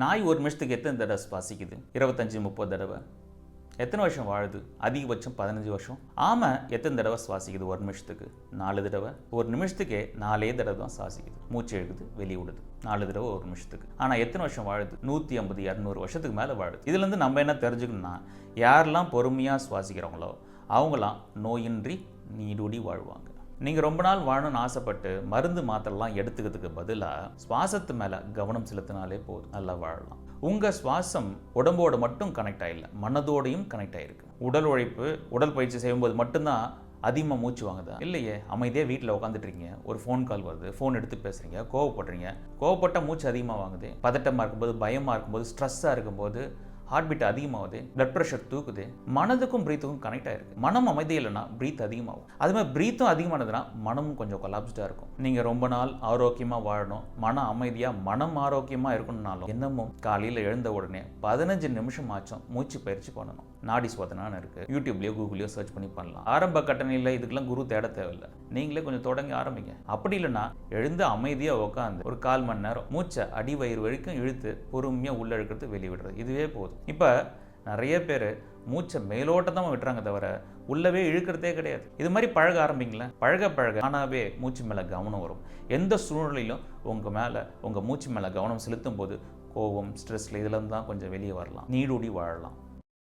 நாய் ஒரு நிமிஷத்துக்கு எத்தனை தடவை சுவாசிக்குது? இருபத்தஞ்சி முப்பது தடவை. எத்தனை வருஷம் வாழுது? அதிகபட்சம் பதினஞ்சு வருஷம். ஆமை எத்தனை தடவை சுவாசிக்குது ஒரு நிமிஷத்துக்கு? நாலு தடவை. ஒரு நிமிஷத்துக்கே நாலே தடவை தான் சுவாசிக்குது. மூச்சு எழுக்குது வெளியே விடுது. நாலு தடவை ஒரு நிமிஷத்துக்கு. ஆனால் எத்தனை வருஷம் வாழுது? நூற்றி ஐம்பது இரநூறு வருஷத்துக்கு மேலே வாழுது. இதுலேருந்து நம்ம என்ன தெரிஞ்சுக்கணும்னா யாரெல்லாம் பொறுமையாக சுவாசிக்கிறவங்களோ அவங்களாம் நோயின்றி நீடூடி வாழ்வாங்க. நீங்கள் ரொம்ப நாள் வாழணும்னு ஆசைப்பட்டு மருந்து மாத்திரலாம் எடுத்துக்கிறதுக்கு பதிலாக சுவாசத்து மேலே கவனம் செலுத்தினாலே போதும். நல்லா வாழலாம். உங்கள் சுவாசம் உடம்போட மட்டும் கனெக்ட் ஆகல. மனதோடையும் கனெக்ட் ஆகிருக்கு உடல் உழைப்பு உடல் பயிற்சி செய்யும்போது மட்டும்தான் அதிகமாக மூச்சு வாங்குதா? இல்லையே. அமைதியாக வீட்டில் உட்காந்துட்ருக்கீங்க ஒரு ஃபோன் கால் வருது. ஃபோன் எடுத்து பேசுகிறீங்க கோவப்படுறீங்க. கோவப்பட்டால் மூச்சு அதிகமாக வாங்குது. பதட்டமாக இருக்கும்போது பயமாக இருக்கும்போது ஸ்ட்ரெஸ்ஸாக இருக்கும்போது ஹார்ட் பீட் அதிகமாகுது பிளட் ப்ரெஷர் தூக்குது மனதுக்கும் பிரீத்துக்கும் கனெக்ட் ஆயிருக்கு. மனம் அமைதி இல்லைன்னா பிரீத் அதிகமாகும். அது மாதிரி பிரீத்தும் அதிகமானதுன்னா மனமும் கொஞ்சம் கொலாப்ஸ்டாக இருக்கும். நீங்கள் ரொம்ப நாள் ஆரோக்கியமாக வாழணும். மன அமைதியாக மனம் ஆரோக்கியமாக இருக்கணும்னாலும் என்னமும் காலையில் எழுந்த உடனே பதினஞ்சு நிமிஷம் ஆச்சும் மூச்சு பயிற்சி பண்ணணும். நாடி சோதனான்னு இருக்குது யூடியூப்லேயோ கூகுள்லையோ சர்ச் பண்ணி பண்ணலாம். ஆரம்ப கட்டணையில் இதுக்கெல்லாம் குரு தேட தேவையில்லை. நீங்களே கொஞ்சம் தொடங்கி ஆரம்பிங்க. அப்படி இல்லைன்னா எழுந்து அமைதியாக உட்காந்து ஒரு கால் மணி நேரம் மூச்சை அடி வயிறு வரைக்கும் இழுத்து பொறுமையாக உள்ள இழுக்கிறது வெளியிடுறது இதுவே போதும். இப்போ நிறைய பேர் மூச்சை மேலோட்டமாக விட்டுறாங்க தவிர உள்ளவே இழுக்கிறதே கிடையாது. இது மாதிரி பழக ஆரம்பிங்களேன். பழக பழக ஆனாவே மூச்சு மேலே கவனம் வரும். எந்த சூழ்நிலையிலும் உங்கள் மேலே உங்கள் மூச்சு மேலே கவனம் செலுத்தும் போது கோவம் ஸ்ட்ரெஸ்ல இதுலேருந்து தான் கொஞ்சம் வெளியே வரலாம். நீடூடி வாழலாம்.